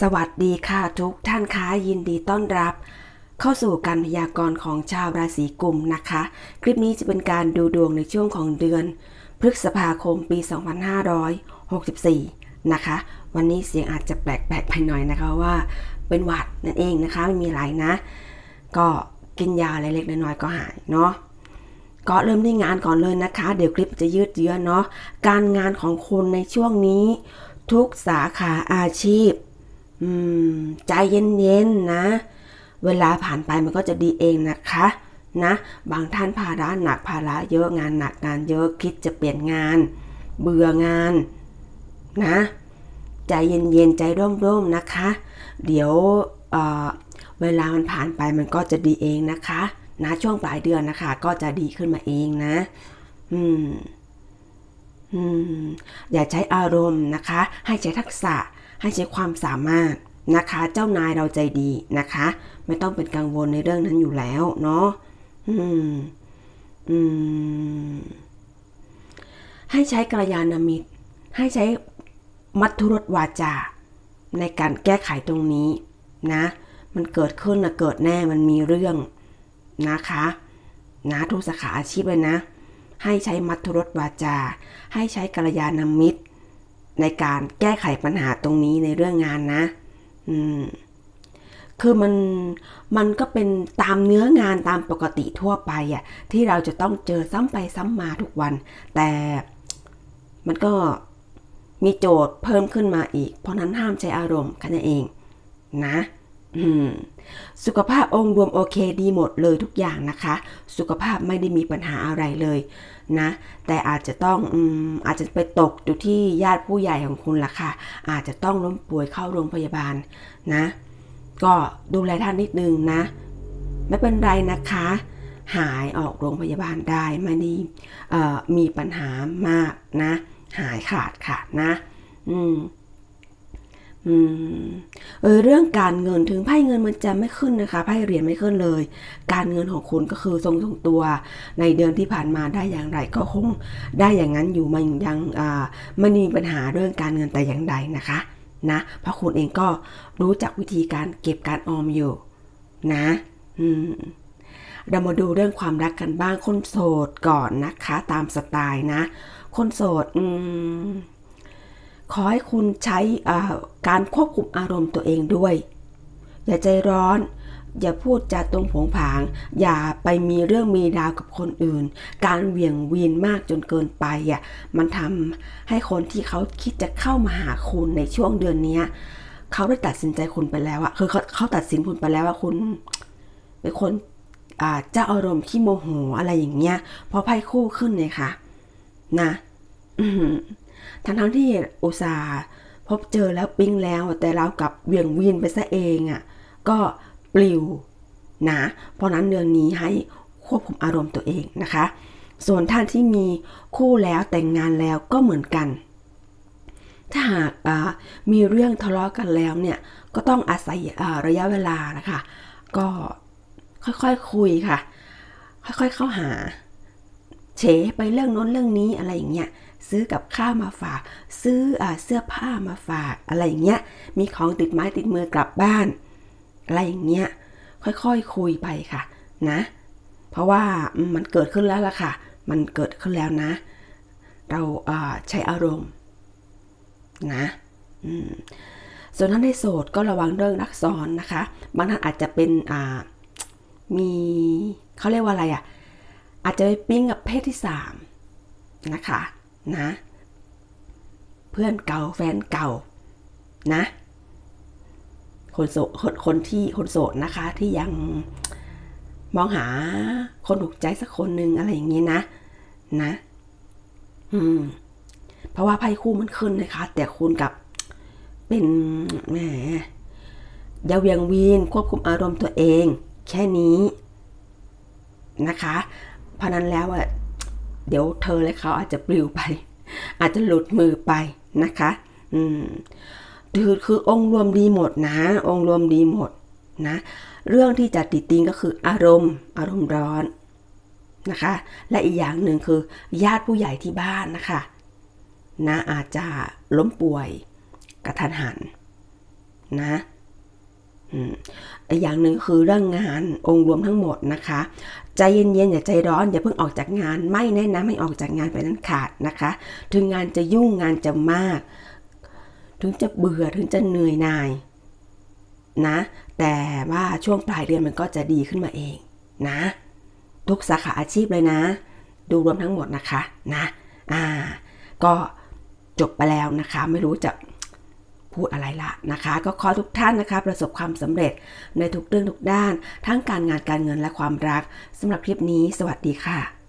สวัสดีค่ะทุกท่านคะยินดีต้อนรับ เข้าสู่การพยากรณ์ของชาวราศีกุมนะคะ คลิปนี้จะเป็นการดูดวงในช่วงของเดือน พฤษภาคมปี 2564 นะคะ วันนี้เสียงอาจจะแปลกๆไปหน่อยนะคะว่า เป็นหวัดนั่นเองนะคะไม่มีอะไรนะ ก็กินยาเล็กๆน้อยๆก็หายเนาะก็เริ่มที่งานก่อนเลยนะคะ เดี๋ยวคลิปจะยืดเยื้อเนาะการงานของคุณในช่วงนี้ ทุกสาขาอาชีพ อืม ใจเย็นๆนะ เวลาผ่านไปมันก็จะดีเองนะคะนะบางท่านภาระหนักภาระเยอะงานหนักงานเยอะคิดจะเปลี่ยนงาน เบื่องานนะ ใจเย็นๆใจร่มๆนะคะ เดี๋ยวเเวลามันผ่านไปมันก็จะดีเองนะคะนะช่วงปลายเดือนนะคะ ก็จะดีขึ้นมาเองนะ อืมอืมอย่าใช้อารมณ์นะคะ ให้ใช้ทักษะ ให้ใช้ความสามารถนะคะ เจ้านายเราใจดีนะคะ ไม่ต้องเป็นกังวลในเรื่องนั้นอยู่แล้วเนาะอืม อืม ให้ใช้กัลยาณมิตร ให้ใช้มัทุรสวาจา ในการแก้ไขตรงนี้นะ มันเกิดขึ้นนะเกิดแน่มันมีเรื่องนะคะ นะทุกสาขาอาชีพเลยนะ ให้ใช้มัทุรสวาจา ให้ใช้กัลยาณมิตร ในการแก้ไขปัญหาตรงนี้ในเรื่องงานนะ อืม คือมัน มันก็เป็นตามเนื้องานตามปกติทั่วไปอะ่ะ ที่เราจะต้องเจอซ้ำไปซ้ำมาทุกวัน แต่มันก็มีโจทย์เพิ่มขึ้นมาอีก เพราะนั้นห้ามใช้อารมณ์แค่นั้นเองนะ สุขภาพองค์รวมโอเคดีหมดเลยทุกอย่างนะคะ สุขภาพไม่ได้มีปัญหาอะไรเลยนะ แต่อาจจะต้องออาจจะไปตกอยู่ที่ญาติผู้ใหญ่ของคุณล่ะค่ะ อาจจะต้องล้มป่วยเข้าโรงพยาบาลนะ ก็ดูแลท่านนิดนึงนะ ไม่เป็นไรนะคะ หายออกโรงพยาบาลได้ไม่ได้มีปัญหามากนะ หายขาดค่ะนะ อืม อืมเออเรื่องการเงินถึงไพ่เงินมันจะไม่ขึ้นนะคะไพ่เหรียญไม่ขึ้นเลย การเงินของคุณก็คือทรงทรงตัว ในเดือนที่ผ่านมาได้อย่างไรก็คงได้อย่างนั้นอยู่มันยังอ่าไม่มีปัญหาเรื่องการเงินแต่อย่างใดนะคะนะเพราะคุณเองก็รู้จักวิธีการเก็บการออมอยู่นะอืมเรามาดูเรื่องความรักกันบ้างคนโสดก่อนนะคะ ตามสไตล์นะ คนโสดอืม ขอให้คุณใช้การควบคุมอารมณ์ตัวเองด้วย อย่าใจร้อน อย่าพูดจาตรงผงผาง อย่าไปมีเรื่องมีราวกับคนอื่น การเหวี่ยงวีนมากจนเกินไปอะมันทำให้คนที่เขาคิดจะเข้ามาหาคุณในช่วงเดือนนี้เขาได้ตัดสินใจคุณไปแล้วอะคือเขาเขาตัดสินคุณไปแล้วว่าคุณเป็นคนเจ้าอารมณ์ขี้โมโหอะไรอย่างเงี้ยพอไพ่คู่ขึ้นเลยค่ะ นะ ทั้งทั้งที่อุตส่าห์พบเจอแล้วปิ้งแล้ว แต่เรากับเวียงวินไปซะเองอะ่ะก็ปลิวนะเพราะนั้นเดือนนี้ให้ควบคุมอารมณ์ตัวเองนะคะ ส่วนท่านที่มีคู่แล้วแต่งงานแล้วก็เหมือนกัน ถ้าหากมีเรื่องทะเลาะกันแล้วเนี่ยก็ต้องอาศัยระยะเวลานะคะ ก็ค่อยๆคคุยค่ะ ค่อยๆเข้าหาเฉไปเรื่องน้นเรื่องนี้อะไรอย่างเงี้ย ซื้อกับข้าวมาฝาก ซื้ออเสื้อผ้ามาฝาก อะไรอย่างเงี้ย มีของติดไม้ติดมือกลับบ้าน อะไรอย่างเงี้ย ค่อยๆคคุยไปค่ะนะ เพราะว่ามันเกิดขึ้นแล้วล่ะค่ะ มันเกิดขึ้นแล้วนะ เราใช้อารมณ์นะส่วนท่านในโสดก็ระวังเรื่องรักซ้อนนะคะ บางท่านอาจจะเป็นมีเขาเรียกว่าอะไรอะ่ะ อาจจะไปปิ้งกับเพศที่สามนะคะ นะ เพื่อนเก่าแฟนเก่านะ คนโสดคนคนที่คนโสดนะคะที่ยังมองหาคนถูกใจสักคนหนึ่งอะไรอย่างนี้นะ นะ อืม เพราะว่าไพ่คู่มันขึ้นนะคะ แต่คุณกับเป็นแหมยาเวียงวีนควบคุมอารมณ์ตัวเอง แค่นี้นะคะ เพราะนั้นแล้วอะ เดี๋ยวเธอและเขาอาจจะปลิวไป อาจจะหลุดมือไปนะคะอืมคือคือองค์รวมดีหมดนะ องค์รวมดีหมดนะ เรื่องที่จะติดติงก็คืออารมณ์ อารมณ์ร้อนนะคะ และอีกอย่างหนึ่งคือ ญาติผู้ใหญ่ที่บ้านนะคะนะอาจจะล้มป่วยกระทันหันนะ อีกอย่างหนึ่งคือเรื่องงานองค์รวมทั้งหมดนะคะ ใจเย็นๆอย่าใจร้อนอย่าเพิ่งออกจากงาน ไม่แนะนำให้ออกจากงานไปนั้นขาดนะคะ ถึงงานจะยุ่งงานจะมาก ถึงจะเบื่อถึงจะเหนื่อยหน่ายนะ แต่ว่าช่วงปลายเดือนมันก็จะดีขึ้นมาเองนะ ทุกสาขาอาชีพเลยนะ ดูรวมทั้งหมดนะคะนะอ่าก็จบไปแล้วนะคะ ไม่รู้จะ พูดอะไรละนะคะ ก็ขอทุกท่านนะคะ ประสบความสำเร็จในทุกเรื่องทุกด้าน ทั้งการงานการเงินและความรักสำหรับคลิปนี้ สวัสดีค่ะ